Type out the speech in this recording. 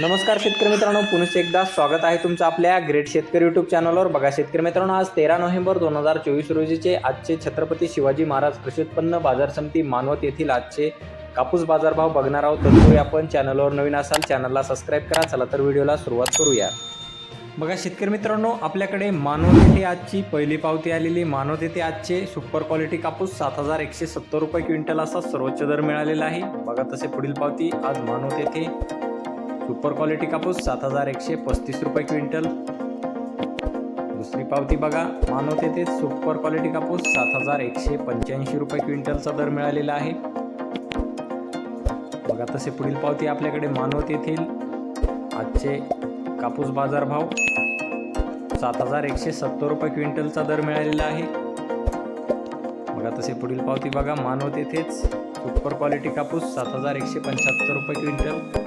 नमस्कार शेतकरी मित्रांनो पुन्हा एकदा स्वागत आहे तुमचं आपल्या ग्रेट शेतकरी यूट्यूब चॅनलवर बघा शेतकरी मित्रांनो आज तेरा नोव्हेंबर दोन हजार चोवीस रोजीचे आजचे छत्रपती शिवाजी महाराज कृषी उत्पन्न बाजार समिती मानवत येथील आजचे कापूस बाजारभाव बघणार आहोत. तत्पूर्वी आपण चॅनलवर नवीन असाल चॅनलला सबस्क्राईब करा. चला तर व्हिडिओला सुरुवात करूया. बघा शेतकरी मित्रांनो आपल्याकडे मानवत येथे आजची पहिली पावती आलेली मानवत येथे आजचे सुपर क्वालिटी कापूस सात हजार एकशे सत्तर रुपये क्विंटल असा सर्वोच्च दर मिळालेला आहे. बघा तसे पुढील पावती आज मानवत येथे सुपर क्वालिटी कापूस सात हजार एकशे पस्तीस रुपये क्विंटल. दुसरी पावती बघा मानवत येथे सुपर क्वालिटी कापूस सात हजार एकशे पंच्याऐंशी रुपये क्विंटलचा दर मिळालेला आहे. बघा तसे पुढील पावती आपल्याकडे मानवत येथील आजचे कापूस बाजारभाव सात हजार एकशे सत्तर रुपये क्विंटलचा दर मिळालेला आहे. बघा तसे पुढील पावती बघा मानवत येथेच सुपर क्वालिटी कापूस सात हजार एकशे पंच्याहत्तर रुपये क्विंटल.